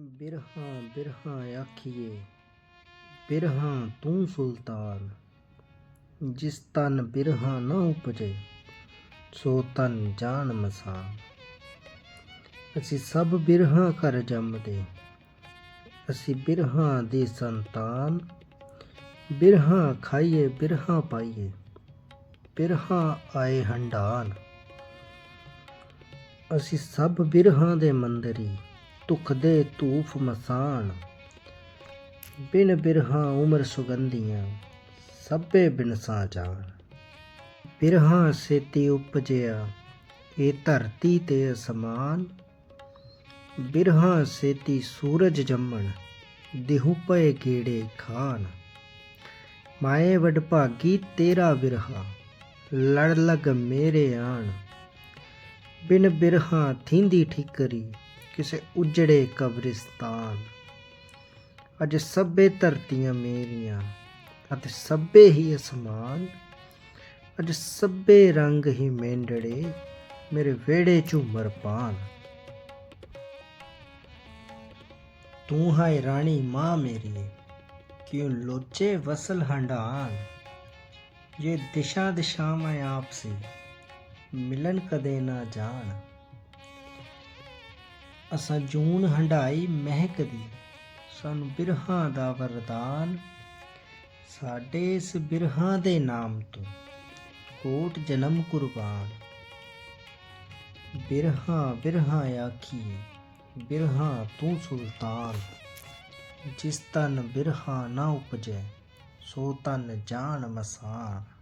ਬਿਰਹਾਂ ਬਿਰਹਾ ਆਖੀਏ ਬਿਰਹਾਂ ਤੂੰ ਸੁਲਤਾਨ, ਜਿਸ ਤਨ ਬਿਰਹਾਂ ਨਾ ਉਪਜੇ, ਸੋ ਤਨ ਜਾਣ ਮਸਾਨ। ਅਸੀਂ ਸਭ ਬਿਰਹਾਂ ਕਰ ਜੰਮਦੇ, ਅਸੀਂ ਬਿਰਹਾਂ ਦੀ ਸੰਤਾਨ, ਬਿਰਹਾਂ ਖਾਈਏ ਬਿਰਹਾਂ ਪਾਈਏ ਬਿਰਹਾਂ ਆਏ ਹੰਡਾਨ ਅਸੀਂ ਸਭ ਬਿਰਹਾਂ ਦੇ ਮੰਦਰੀ ਤੁਖਦੇ ਧੂਫ ਮਸਾਨ ਬਿਨ ਬਿਰਹਾਂ ਉਮਰ ਸੁਗੰਧੀਆਂ, ਸਭੇ ਬਿਨਸਾ ਜਾਣ। ਬਿਰਹਾਂ ਸੇਤੀ ਉਪਜਿਆ ਇਹ ਧਰਤੀ ਤੇ ਅਸਮਾਨ। ਬਿਰਹਾਂ ਸੇਤੀ ਸੂਰਜ ਜੰਮਣ, ਦਿਹੂ ਪਏ ਕੀੜੇ ਖਾਨ। ਮਾਏ ਵਡਭਾਗੀ ਤੇਰਾ ਬਿਰਹਾ, ਲੜ ਲਗ ਮੇਰੇ ਆਣ। ਬਿਨ ਬਿਰਹਾ ਥਿੰਦੀ ਠਿਕਰੀ ਕਿਸੇ ਉਜੜੇ ਕਬਰਿਸਤਾਨ। ਅੱਜ ਸਭੇ ਧਰਤੀਆਂ ਮੇਰੀਆਂ ਅਤੇ ਸਭੇ ਹੀ ਅਸਮਾਨ। ਅੱਜ ਸਭੇ ਰੰਗ ਹੀ ਮੇਂਡੜੇ ਮੇਰੇ ਵੇੜੇ ਝੂਮਰ ਪਾਨ ਤੂੰ ਹੈ ਰਾਣੀ ਮਾਂ ਮੇਰੀ, ਕਿਉਂ ਲੋਚੇ ਵਸਲ ਹੰਡਾਨ ਇਹ ਦਿਸ਼ਾ ਦਿਸ਼ਾਵਾਂ ਆਪ ਸੀ ਮਿਲਨ ਕਦੇ ਨਾ ਜਾਣ। ਅਸਾਂ ਜੂਨ ਹੰਡਾਈ ਮਹਿਕਦੀ ਸਾਨੂੰ ਬਿਰਹਾਂ ਦਾ ਵਰਦਾਨ, ਸਾਡੇ ਇਸ ਬਿਰਹਾਂ ਦੇ ਨਾਮ ਤੋਂ ਕੋਟ ਜਨਮ ਕੁਰਬਾਨ। ਬਿਰਹਾਂ ਬਿਰਹਾਂ ਆਖੀਏ ਬਿਰਹਾਂ ਤੂੰ ਸੁਲਤਾਨ। ਜਿਸ ਤਨ ਬਿਰਹਾਂ ਨਾ ਉਪਜੈ, ਸੋ ਤਨ ਜਾਣ ਮਸਾਨ।